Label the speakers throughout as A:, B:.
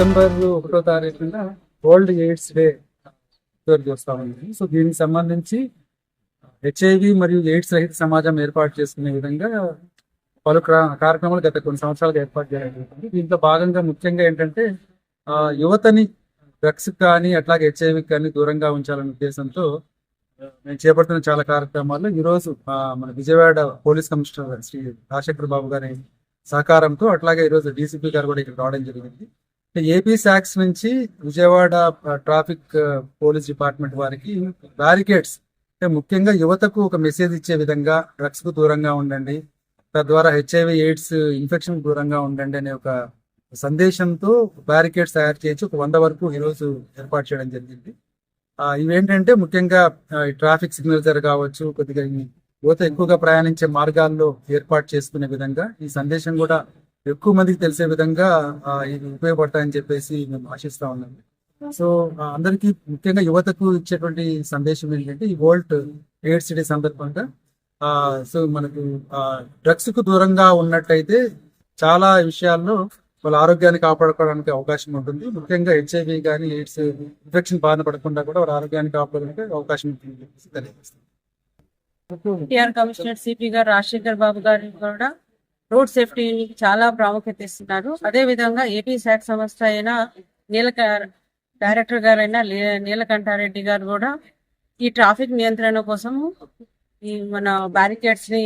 A: December ఒకటో తారీఖున world AIDS day celebrate చేస్తా ఉంది సో దీనికి సంబంధించి హెచ్ఐవి మరియు ఎయిడ్స్ రహిత సమాజం ఏర్పాటు చేసుకునే విధంగా పలు క్రా- కార్యక్రమాలు గత కొన్ని సంవత్సరాలుగా ఏర్పాటు చేయడం జరుగుతుంది దీంట్లో భాగంగా ముఖ్యంగా ఏంటంటే ఆ, యువతని డ్రగ్స్ కానీ అట్లాగే హెచ్ఐవి కానీ దూరంగా ఉంచాలనే ఉద్దేశంతో మేము చేపడుతున్న చాలా కార్యక్రమాల్లో ఈరోజు మన విజయవాడ పోలీస్ కమిషనర్ శ్రీ రాజశేఖర్ బాబు గారి సహకారంతో అట్లాగే ఈరోజు డీసీపీ గారు కూడా ఇక్కడ రావడం జరిగింది. ఏపీ సాక్స్ నుంచి విజయవాడ ట్రాఫిక్ పోలీస్ డిపార్ట్మెంట్ వారికి బ్యారికేడ్స్ అంటే ముఖ్యంగా యువతకు ఒక మెసేజ్ ఇచ్చే విధంగా డ్రగ్స్కు దూరంగా ఉండండి. తద్వారా హెచ్ఐవి ఎయిడ్స్ ఇన్ఫెక్షన్ దూరంగా ఉండండి అనే ఒక సందేశంతో బ్యారికేడ్స్ తయారు చేసి ఒక వంద వరకు ఈరోజు ఏర్పాటు చేయడం జరిగింది. ఇవేంటంటే ముఖ్యంగా ఈ ట్రాఫిక్ సిగ్నల్ దగ్గర కావచ్చు కొద్దిగా యువత ఎక్కువగా ప్రయాణించే మార్గాల్లో ఏర్పాటు చేసుకునే విధంగా ఈ సందేశం కూడా ఎక్కువ మందికి తెలిసే విధంగా ఇది ఉపయోగపడతాయని చెప్పేసి మేము ఆశిస్తా ఉన్నాం సో అందరికి అందరికీ ముఖ్యంగా యువతకు ఇచ్చేటువంటి సందేశం ఏంటంటే ఈ వరల్డ్ ఎయిడ్స్ డే సందర్భంగా ఆ సో మనకు డ్రగ్స్కు దూరంగా ఉన్నట్టయితే చాలా విషయాల్లో వాళ్ళ ఆరోగ్యాన్ని కాపాడుకోవడానికి అవకాశం ఉంటుంది. ముఖ్యంగా హెచ్ఐవి కానీ ఎయిడ్స్ ఇన్ఫెక్షన్ బాధ పడకుండా కూడా వాళ్ళ ఆరోగ్యాన్ని కాపాడడానికి అవకాశం ఉంటుంది అని తెలియజేస్తాను
B: కమిషనర్ సిపి గారు రాజశేఖర్ బాబు గారిని కూడా రోడ్ సేఫ్టీని చాలా ప్రాముఖ్యత ఇస్తున్నారు. అదే విధంగా ఏపీ శాఖ సంస్థ అయిన నీలక డైరెక్టర్ గారైన నీలకంఠారెడ్డి గారు కూడా ఈ ట్రాఫిక్ నియంత్రణ కోసం ఈ మన బ్యారికేడ్స్ని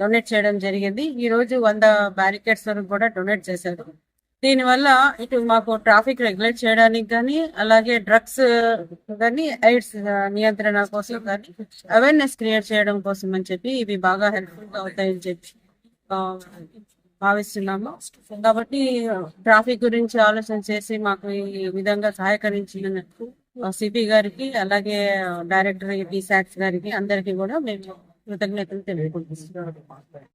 B: డొనేట్ చేయడం జరిగింది. ఈ రోజు వంద బ్యారికేడ్స్ వరకు కూడా డొనేట్ చేశారు. దీనివల్ల ఇటు మాకు ట్రాఫిక్ రెగ్యులేట్ చేయడానికి కానీ అలాగే డ్రగ్స్ కానీ ఎయిడ్స్ నియంత్రణ కోసం కానీ అవేర్నెస్ క్రియేట్ చేయడం కోసం అని చెప్పి ఇవి బాగా హెల్ప్ఫుల్గా అవుతాయని చెప్పి భావిస్తున్నాము. కాబట్టి ట్రాఫిక్ గురించి ఆలోచన చేసి మాకు ఈ విధంగా సహకరించినందుకు సిపి గారికి అలాగే డైరెక్టర్ ఏపీ శాక్స్ గారికి అందరికీ కూడా మేము కృతజ్ఞతలు తెలుపుకుంటున్నాం